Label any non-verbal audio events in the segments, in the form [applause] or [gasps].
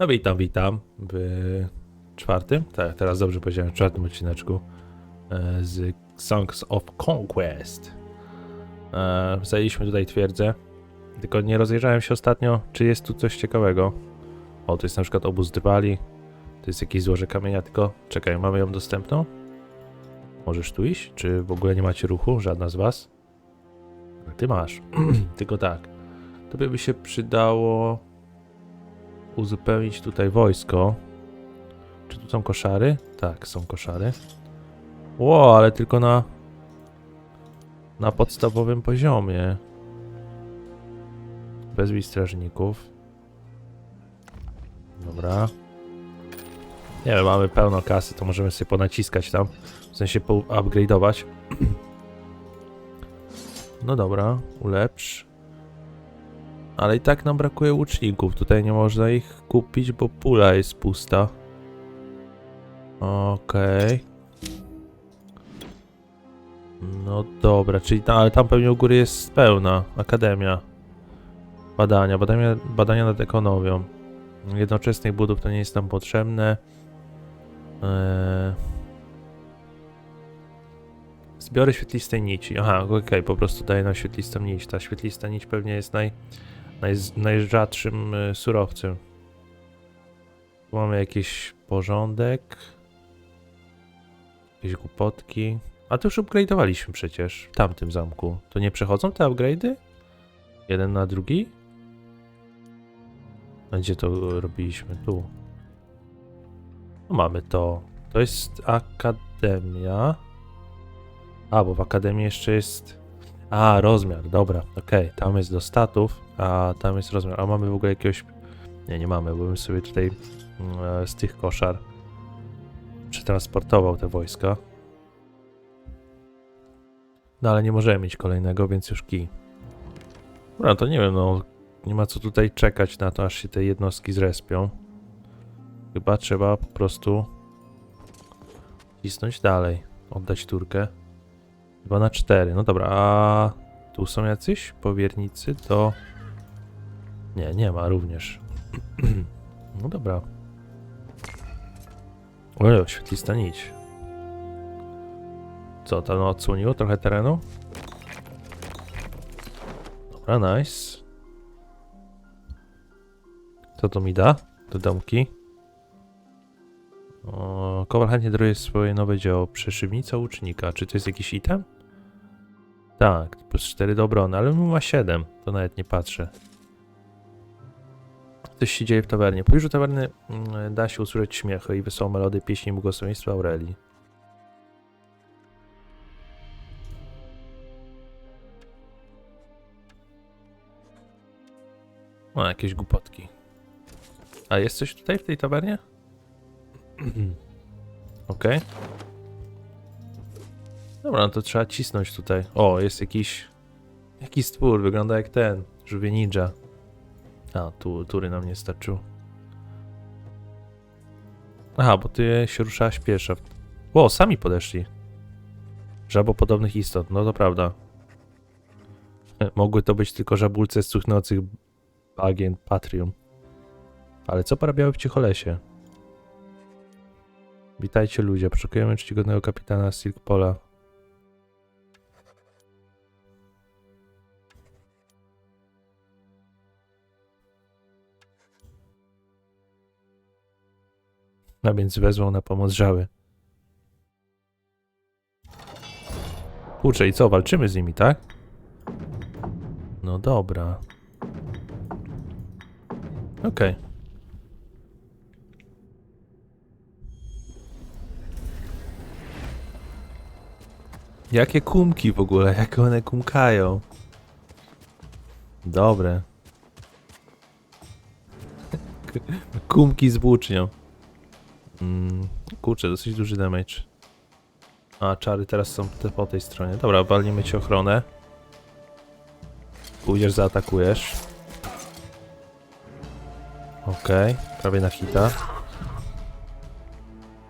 No witam, witam w czwartym, tak, teraz dobrze powiedziałem, w czwartym odcineczku e, z Songs of Conquest. E, Zajęliśmy tutaj twierdzę, tylko nie rozejrzałem się ostatnio, czy jest tu coś ciekawego. O, to jest na przykład obóz drwali, to jest jakieś złoże kamienia, tylko czekaj, mamy ją dostępną? Możesz tu iść? Czy w ogóle nie macie ruchu? Żadna z was? Ty masz, [clears throat] tylko tak. Tobie by się przydało uzupełnić tutaj wojsko. Czy tu są koszary? Tak, są koszary. Ło, ale tylko na na podstawowym poziomie. Bez strażników. Dobra. Nie wiem, mamy pełno kasy, to możemy sobie ponaciskać tam. W sensie upgrade'ować. [clears throat] No dobra, ulepsz. Ale i tak nam brakuje łuczników. Tutaj nie można ich kupić, bo pula jest pusta. Okej. No dobra, czyli ta, ale tam pewnie u góry jest pełna akademia. Badania, badania, badania nad ekonomią. Jednoczesnych budów to nie jest nam potrzebne. Eee... Zbiory świetlistej nici. Aha, okej, po prostu daje nam świetlistą nić. Ta świetlista nić pewnie jest naj, naj, najrzadszym y, surowcem. Tu mamy jakiś porządek. Jakieś głupotki. A to już upgrade'owaliśmy przecież w tamtym zamku. To nie przechodzą te upgrade'y? Jeden na drugi? A gdzie to robiliśmy? Tu. No mamy to. To jest akademia. A, bo w akademii jeszcze jest... A, rozmiar, dobra, okej. Tam jest do statów, a tam jest rozmiar. A mamy w ogóle jakiegoś... Nie, nie mamy, bo bym sobie tutaj mm, e, z tych koszar przetransportował te wojska. No ale nie możemy mieć kolejnego, więc już kij. Dobra, to nie wiem, no nie ma co tutaj czekać na to, aż się te jednostki zrespią. Chyba trzeba po prostu cisnąć dalej. Oddać turkę. 2 na 4. No dobra, a tu są jacyś powiernicy? To... Nie, nie ma również. [clears throat] no dobra. Ojo, świetlista nić. Co, no odsłoniło trochę terenu? Dobra, nice. Co to mi da? Do domki. O, Kowal chętnie daruje swoje nowe dzieło. Przeszywnica łucznika. Czy to jest jakiś item? Tak, plus 4 do obrony, ale ma 7. To nawet nie patrzę. Coś się dzieje w tawernie. Po już tawerny mm, da się usłyszeć śmiechy i wesołą melodię pieśni błogosławieństwa Aurelii. O, jakieś głupotki. A jest coś tutaj w tej tawernie? [clears throat] Okej. Dobra, no to trzeba cisnąć tutaj. O, jest jakiś... Jakiś stwór, wygląda jak ten. Żółwie ninja. A, tu tury nam nie starczył. Aha, bo ty się ruszałaś pierwsza. O, sami podeszli. Żabopodobnych istot, no to prawda. Mogły to być tylko żabulce z cuchnących bagien Patrium. Ale co porabiały w Cicholesie? Witajcie ludzie, poszukujemy czcigodnego kapitana Silkpola. A więc wezwał na pomoc żały. Kurczę, i co, walczymy z nimi, tak? No dobra. Okej. Jakie kumki w ogóle? Jak one kumkają? Dobre. [laughs] Kumki z włócznią. Mm, kurczę, dosyć duży damage. A, czary teraz są te po tej stronie. Dobra, walniemy ci ochronę. Pójdziesz, zaatakujesz. Okej, prawie na hita.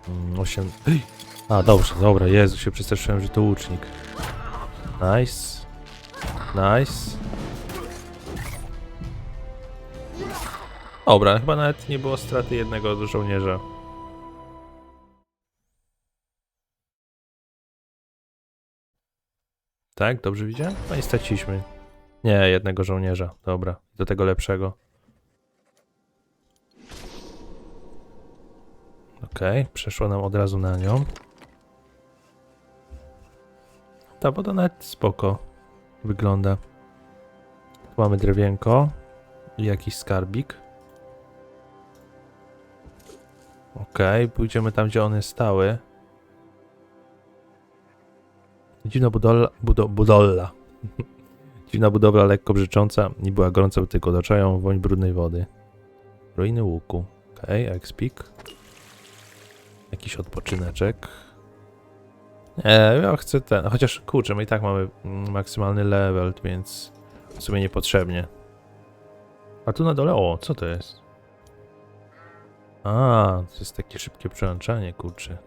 Mm, 8. Ej! [gasps] A, dobrze, dobra, Jezu, się przestraszyłem, że to Nice. Nice. Dobra, chyba nawet nie było straty jednego żołnierza. Tak, dobrze widziałem? No i straciliśmy. Nie, jednego żołnierza. Dobra, do tego lepszego. Okej, przeszło nam od razu na nią. Ta woda nawet spoko wygląda. Tu mamy drewienko i jakiś skarbik. Okej, pójdziemy tam, gdzie one stały. Dziwna budola, budo. [laughs] Dziwna budowla lekko brzycząca i była gorąca, tylko otaczają woń brudnej wody. Ruiny łuku. Okej, okay, Expik. Jakiś odpoczyneczek. Nie, ja chcę ten. Chociaż kurczę, my i tak mamy maksymalny level, więc w sumie niepotrzebnie. A tu na dole, o, co to jest? A, to jest takie szybkie przełączanie, kurczę.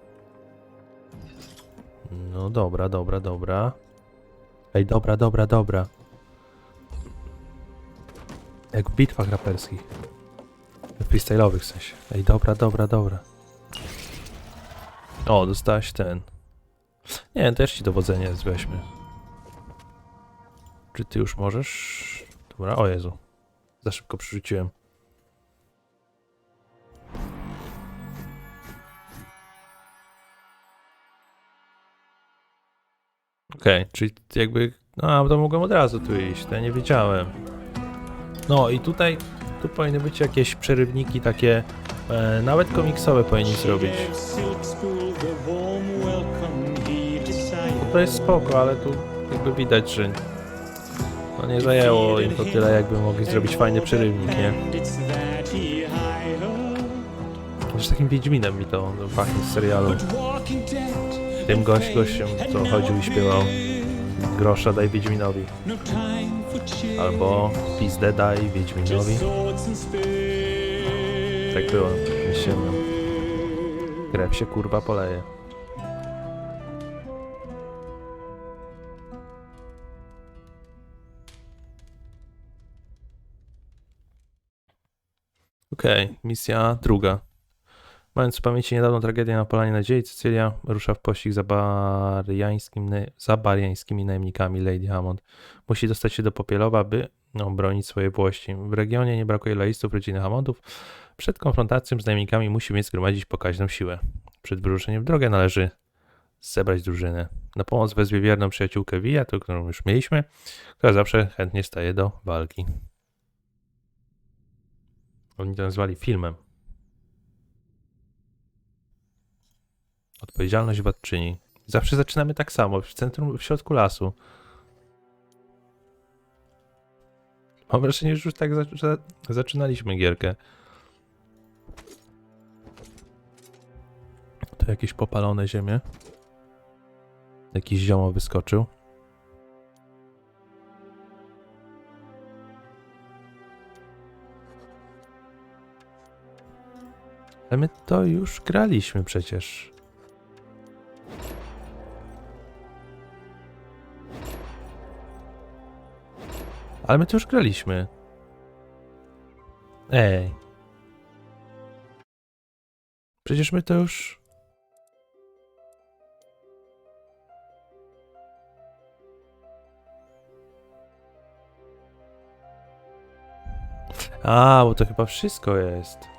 No dobra, dobra, dobra. Ej, dobra, dobra, dobra. Jak w bitwach raperskich. Freestyle'owych w sensie. Ej, dobra, dobra, dobra. O, dostałeś ten. Nie, też ci dowodzenie weźmy. Czy ty już możesz? Dobra, o Jezu. Za szybko przerzuciłem. Okej, czyli jakby... No, to mogłem od razu tu iść, to ja nie wiedziałem. No i tutaj, tu powinny być jakieś przerywniki takie, e, nawet komiksowe powinni zrobić. To jest spoko, ale tu jakby widać, że no nie zajęło im to tyle, jakby mogli zrobić fajny przerywnik, nie? Też takim Wiedźminem mi to no, z serialu. Tym gość, gościem, co chodził i śpiewał Grosza daj Wiedźminowi. Albo Pizdę daj Wiedźminowi. Tak było, myślałem. Krew się kurwa poleje. Okej, misja druga. Mając w pamięci niedawną tragedię na Polanie Nadziei, Cecylia rusza w pościg za, bariańskim, za bariańskimi najemnikami Lady Hammond. Musi dostać się do Popielowa, by obronić swoje włości. W regionie nie brakuje lojalistów rodziny Hammondów. Przed konfrontacją z najemnikami musi więc zgromadzić pokaźną siłę. Przed wyruszeniem w drogę należy zebrać drużynę. Na pomoc wezwie wierną przyjaciółkę Via, którą już mieliśmy, która zawsze chętnie staje do walki. Oni to nazwali filmem. Odpowiedzialność władczyni. Zawsze zaczynamy tak samo, w centrum, w środku lasu. Mam wrażenie, że już tak za, zaczynaliśmy gierkę. To jakieś popalone ziemie. Jakiś ziomo wyskoczył. Ale my to już graliśmy przecież. Ale my to już graliśmy. Ej. Przecież my to już... A, bo to chyba wszystko jest.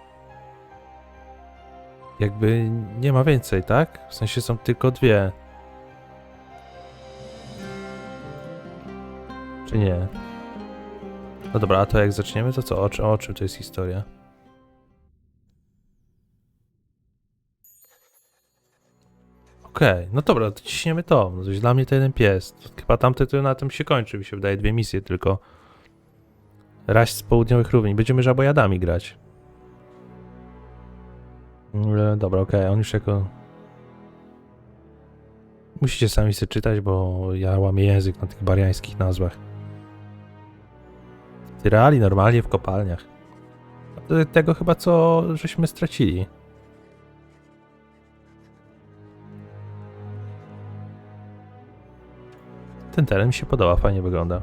Jakby nie ma więcej, tak? W sensie są tylko dwie. Czy nie? No dobra, a to jak zaczniemy, to co? O, czy- o czym to jest historia? Okej, no dobra, to ciśniemy to. No dla mnie to jeden pies. Chyba tamte to na tym się kończy, mi się wydaje, dwie misje tylko. Raś z południowych równin. Będziemy żabojadami grać. E, dobra, okej, on już jako... Musicie sami sobie czytać, bo ja łamię język na tych bariańskich nazwach. Tyrali normalnie w kopalniach. Te- Tego chyba co żeśmy stracili. Ten teren mi się podoba, fajnie wygląda.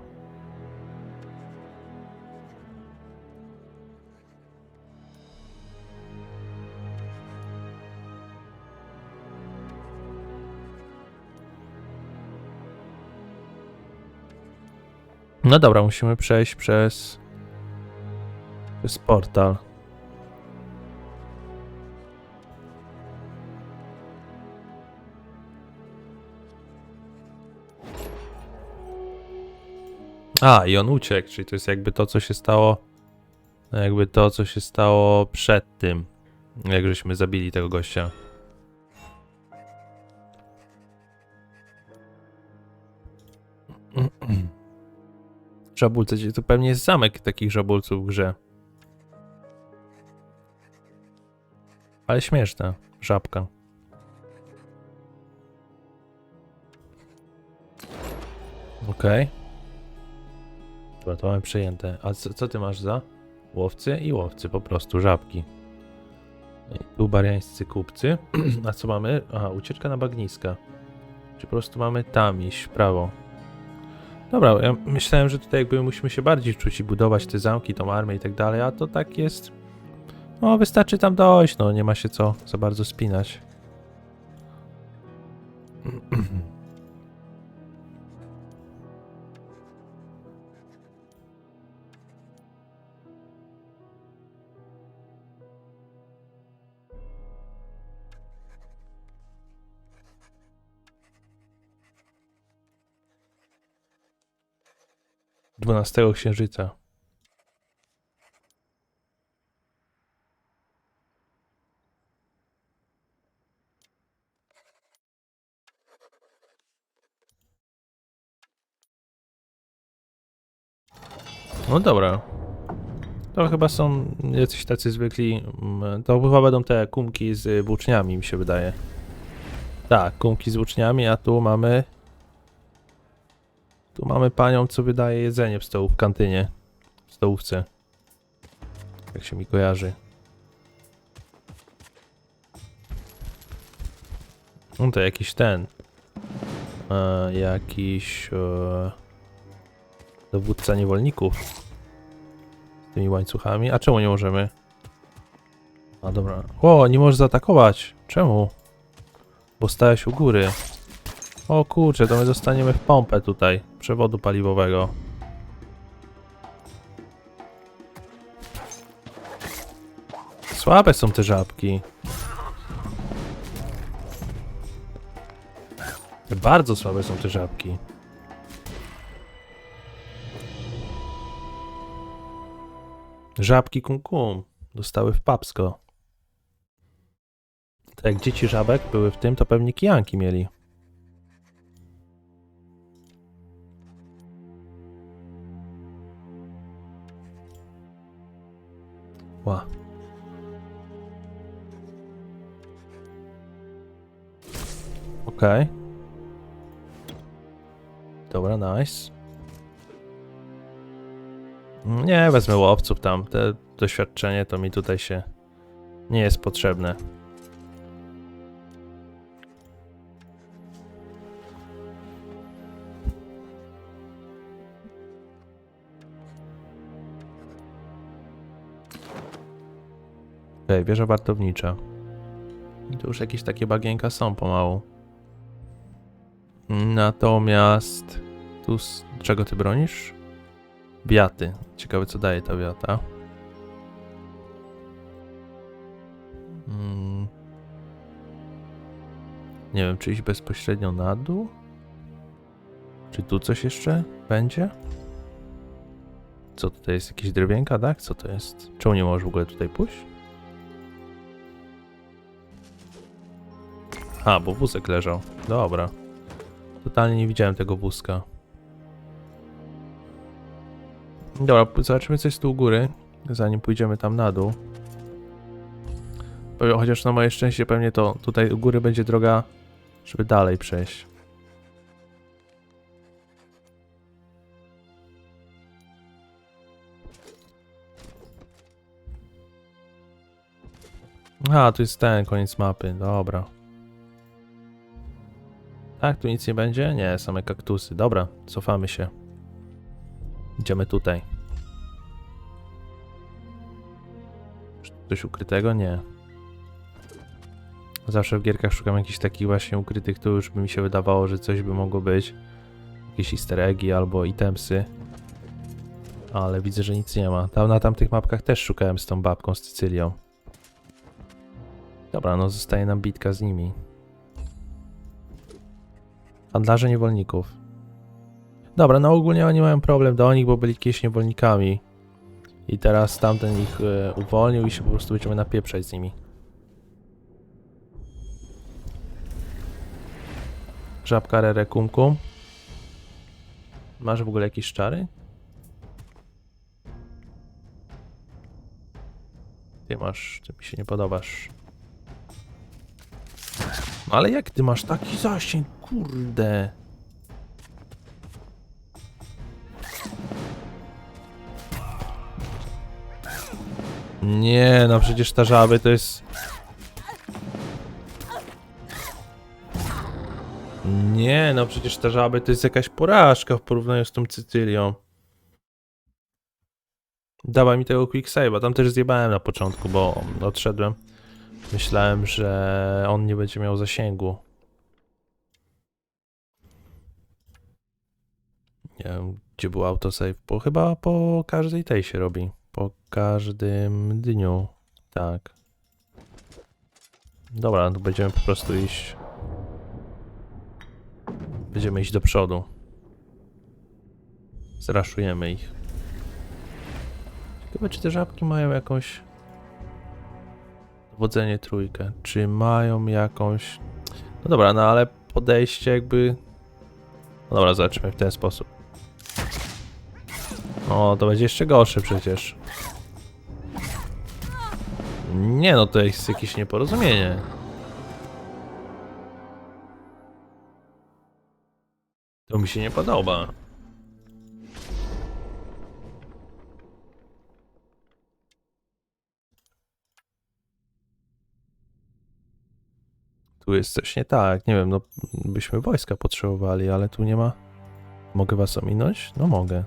No dobra, musimy przejść przez... przez portal. A, i on uciekł, czyli to jest jakby to, co się stało. Jakby to, co się stało przed tym. Jak żeśmy zabili tego gościa. Żabulce, to pewnie jest zamek takich żabulców w grze. Ale śmieszna żabka. Okej. Dobra, to mamy przejęte. A co, co ty masz za? Łowcy i łowcy, po prostu żabki. Tu bariańscy kupcy. [clears throat] A co mamy? Aha, ucieczka na bagniska. Czy po prostu mamy tam iść w prawo? Dobra, ja myślałem, że tutaj jakby musimy się bardziej czuć i budować te zamki, tą armię i tak dalej, a to tak jest... No, wystarczy tam dojść, no, nie ma się co za bardzo spinać. Dwunastego księżyca. No dobra. To chyba są jacyś tacy zwykli. mm, To chyba będą te kumki z włóczniami, mi się wydaje. Tak, kumki z włóczniami, a tu mamy. Tu mamy panią, co wydaje jedzenie w stołu w kantynie. W stołówce. Jak się mi kojarzy. No to jakiś ten. E, jakiś. E, dowódca niewolników. Z tymi łańcuchami. A czemu nie możemy? A dobra. O, nie możesz zaatakować. Czemu? Bo stałeś u góry. O kurczę, to my dostaniemy w pompę tutaj przewodu paliwowego. Słabe są te żabki. Bardzo słabe są te żabki. Żabki kum kum. Dostały w papsko. To jak dzieci żabek były w tym, to pewnie kijanki mieli. Okej. Dobra, nice. Nie, wezmę łowców tam. Te doświadczenie to mi tutaj się nie jest potrzebne. Okej, wieża wartownicza. I tu już jakieś takie bagienka są pomału. Natomiast... Tu z czego ty bronisz? Wiaty. Ciekawe co daje ta wiata. Mm. Nie wiem, czy iść bezpośrednio na dół? Czy tu coś jeszcze będzie? Co tutaj jest? Jakieś drewienka, tak? Co to jest? Czemu nie możesz w ogóle tutaj pójść? A, bo wózek leżał. Dobra. Totalnie nie widziałem tego wózka. Dobra, zobaczymy coś tu u góry, zanim pójdziemy tam na dół. Chociaż na moje szczęście pewnie to tutaj u góry będzie droga, żeby dalej przejść. A, tu jest ten koniec mapy, dobra. Tak, tu nic nie będzie? Nie, same kaktusy. Dobra, cofamy się. Idziemy tutaj. Coś ukrytego? Nie. Zawsze w gierkach szukam jakichś takich właśnie ukrytych, to już by mi się wydawało, że coś by mogło być. Jakieś easter eggi albo itemsy. Ale widzę, że nic nie ma. Tam na tamtych mapkach też szukałem z tą babką z Cycylią. Dobra, no zostaje nam bitka z nimi. Handlarze niewolników. Dobra, no ogólnie oni mają problem do nich, bo byli kiedyś niewolnikami. I teraz tamten ich e, uwolnił i się po prostu będziemy napieprzać z nimi. Żabka Rere. Masz w ogóle jakieś czary? Ty masz, ty mi się nie podobasz. No Ale jak ty masz taki zasięg, kurde. Nie, no przecież ta żaby to jest... Nie, no przecież te żaby to jest jakaś porażka w porównaniu z tą Cycylią. Dawaj mi tego quick save'a, tam też zjebałem na początku, bo odszedłem. Myślałem, że on nie będzie miał zasięgu. Nie wiem, gdzie był autosave, bo chyba po każdej tej się robi. Po każdym dniu. Tak. Dobra, to będziemy po prostu iść. Będziemy iść do przodu. Zraszujemy ich. Ciekawe, czy te żabki mają jakąś... Dowodzenie trójkę. Czy mają jakąś... No dobra, no ale podejście jakby... No dobra, zobaczmy w ten sposób. O, to będzie jeszcze gorsze przecież. Nie no, to jest jakieś nieporozumienie. To mi się nie podoba. Tu jest coś nie tak. Nie wiem, no byśmy wojska potrzebowali, ale tu nie ma. Mogę was ominąć? No mogę.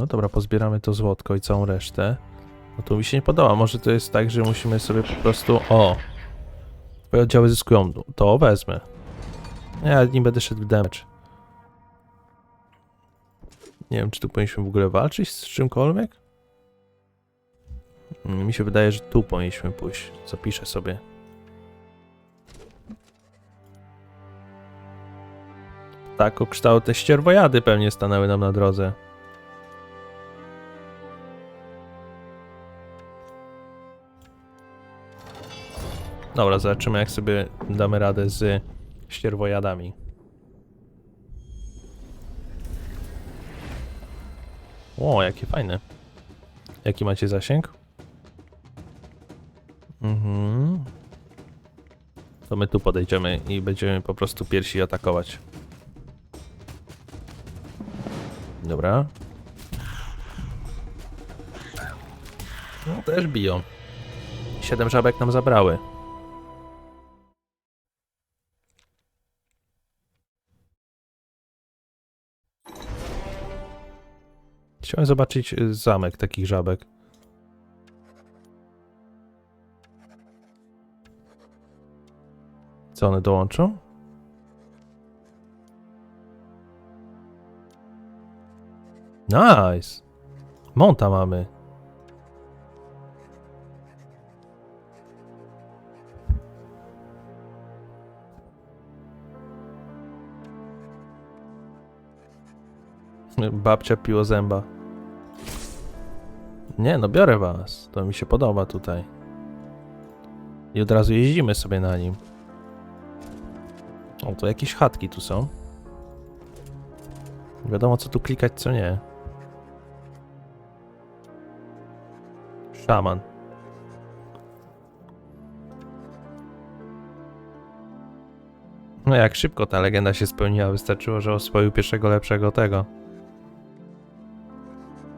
No dobra, pozbieramy to złotko i całą resztę. No to mi się nie podoba. Może to jest tak, że musimy sobie po prostu. O! Twoje oddziały zyskują. To wezmę. Ja nie będę szedł w damage. Nie wiem, czy tu powinniśmy w ogóle walczyć z czymkolwiek? Mm, Mi się wydaje, że tu powinniśmy pójść. Zapiszę sobie. Tak, o kształt ścierwojady pewnie stanęły nam na drodze. Dobra, zobaczymy jak sobie damy radę z ścierwojadami. O, jakie fajne. Jaki macie zasięg? Mhm. To my tu podejdziemy i będziemy po prostu piersi atakować. Dobra. No też biją. Siedem żabek nam zabrały. Chciałem zobaczyć y, zamek takich żabek. Co one dołączą? Nice! Monta mamy. Babcia piło zęba. Nie, no biorę was. To mi się podoba tutaj. I od razu jeździmy sobie na nim. O, to jakieś chatki tu są. Nie wiadomo co tu klikać, co nie. Szaman. No jak szybko ta legenda się spełniła, wystarczyło, że oswoił pierwszego lepszego tego.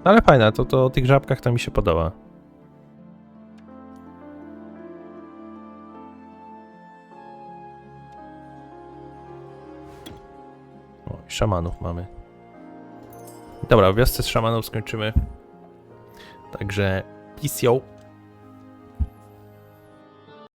Ale fajne, to, to o tych żabkach to mi się podoba. O, szamanów mamy. Dobra, w wiosce z szamanów skończymy. Także peace.